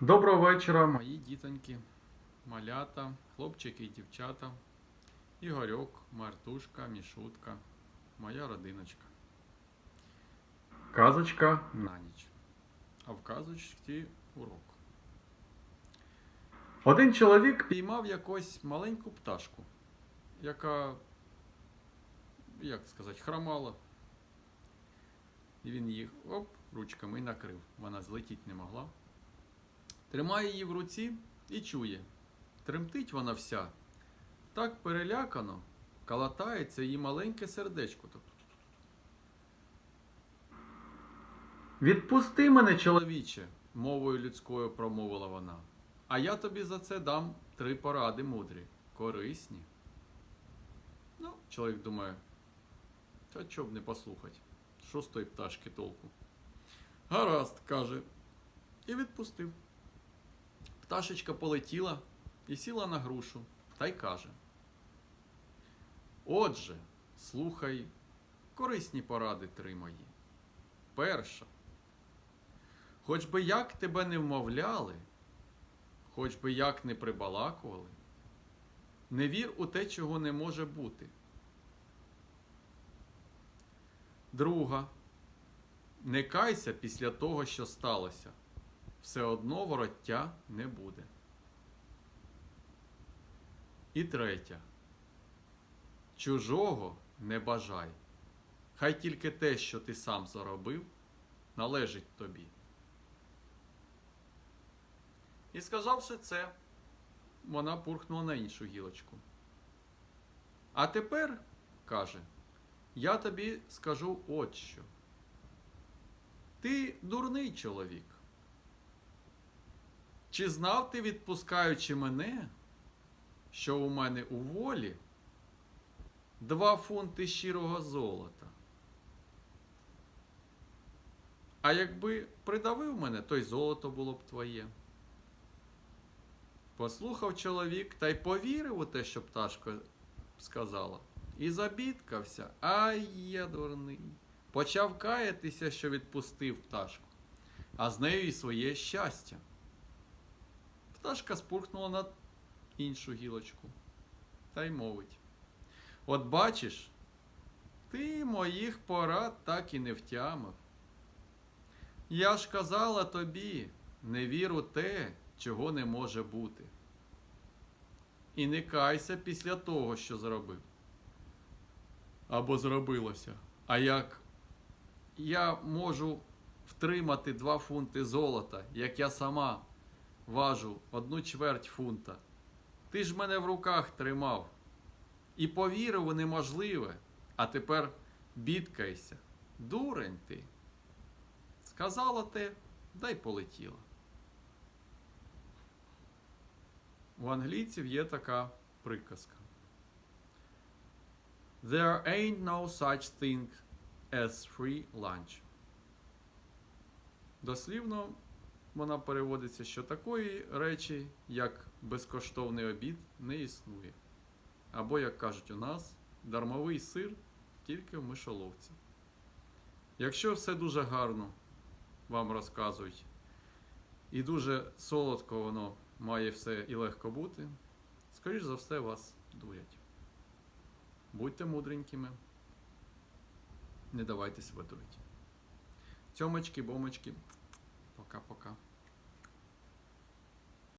Доброго вечора, мої дітоньки, малята, хлопчики і дівчата, Ігорьок, Мартушка, Мішутка, моя родиночка. Казочка на ніч. А в казочці урок. Один чоловік піймав якось маленьку пташку, яка, як сказати, хромала. І він їх оп, ручками накрив. Вона злетіти не могла. Тримає її в руці і чує. Тремтить вона вся. Так перелякано, калатається її маленьке сердечко. Так. Відпусти мене, чоловіче, мовою людською промовила вона. А я тобі за це дам три поради мудрі, корисні. Ну, чоловік думає, та чого б не послухать, що з тої пташки толку? Гаразд, каже, і відпустив. Пташечка полетіла і сіла на грушу та й каже: Отже, слухай корисні поради три мої. Перша. Хоч би як тебе не вмовляли, хоч би як не прибалакували, не вір у те, чого не може бути. Друга. Не кайся після того, що сталося все одно вороття не буде. І третя. Чужого не бажай. Хай тільки те, що ти сам заробив, належить тобі. І сказавши це, вона пурхнула на іншу гілочку. А тепер, каже, я тобі скажу от що. Ти дурний чоловік. Чи знав ти, відпускаючи мене, що у мене у волі два фунти щирого золота? А якби придавив мене, то й золото було б твоє. Послухав чоловік та й повірив у те, що пташка сказала, і забідкався, ай я дурний. Почав каятися, що відпустив пташку, а з нею і своє щастя. Пташка спурхнула на іншу гілочку та й мовить. От бачиш, ти моїх порад так і не втямив. Я ж казала тобі, не вір у те, чого не може бути. І не кайся після того, що зробив. Або зробилося. А як я можу втримати два фунти золота, як я сама важу одну чверть фунта. Ти ж мене в руках тримав і повірив у неможливе, а тепер бідкайся. Дурень ти. Сказала те, да й полетіла. У англійців є така приказка. There ain't no such thing as free lunch. Дослівно вона переводиться, що такої речі, як безкоштовний обід, не існує. Або, як кажуть у нас, дармовий сир тільки в мишоловці. Якщо все дуже гарно вам розказують, і дуже солодко воно має все і легко бути, скоріш за все вас дурять. Будьте мудренькими, не давайте себе дурити. Цьомочки, бомочки,